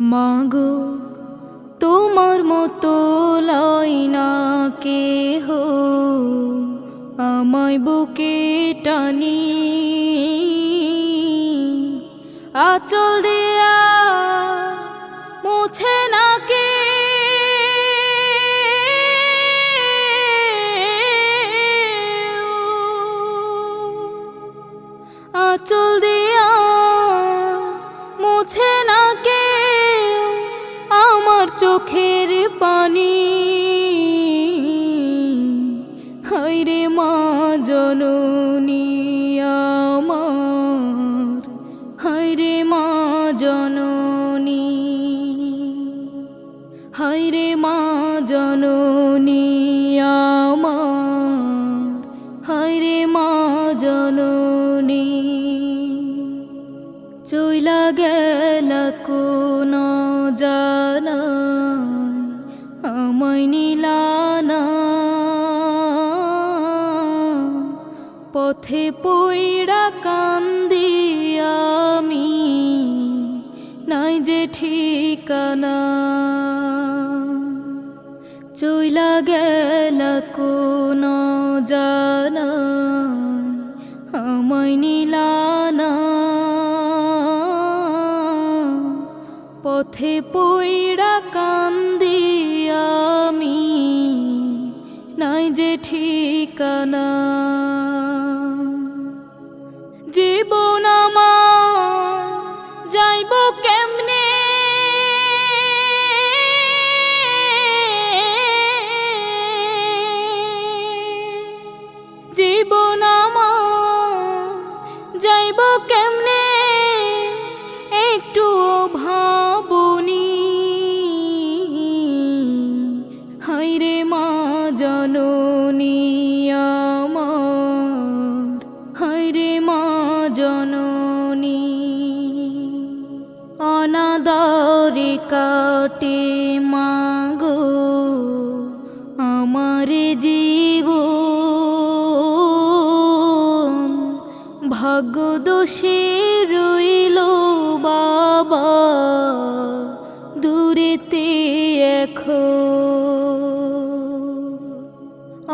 মাগো তোমার মতো লাই না কেহ। আমায় বুকে টানি। আচল দিয়া মুছে না কে চোখের পানি। হাইরে মা জননী হাইরে মা জননী। হাইরে মা জননী হাইরে মা জননী। চইলা গেল কোন জানা পথে পইড়া কান্দি আমি, নাই যে ঠিকানা। চইলা গেল কোন জানা, আমায় নিলানা পথে পইড়া কান্দি আমি, নাই যে ঠিকানা। কাটে মাগো আমার জীব ভাগ্য দোষে রইল বাবা, দূরেতে এখন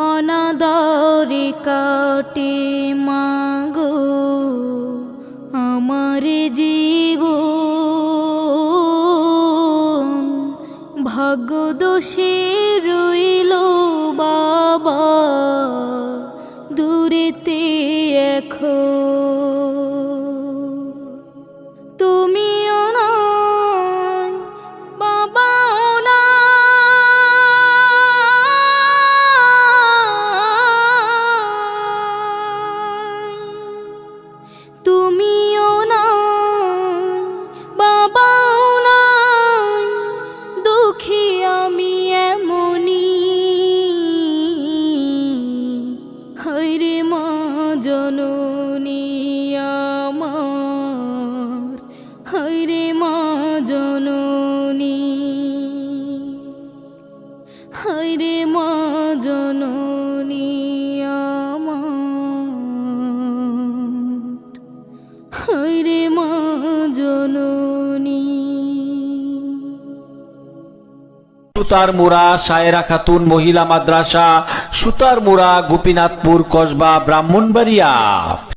অনাদরে কাটে মাগো আমার জীব ভাগ্য দোষে রইল বাবা। দূরেতে এখন জননী আমার হরে মা জননী। হরে মা জননী আমার হরে মা জননী। সুতার মুড়া সায়রা খাতুন মহিলা মাদ্রাসা, সুতার মুড়া গোপীনাথপুর কসবা ব্রাহ্মণবাড়িয়া।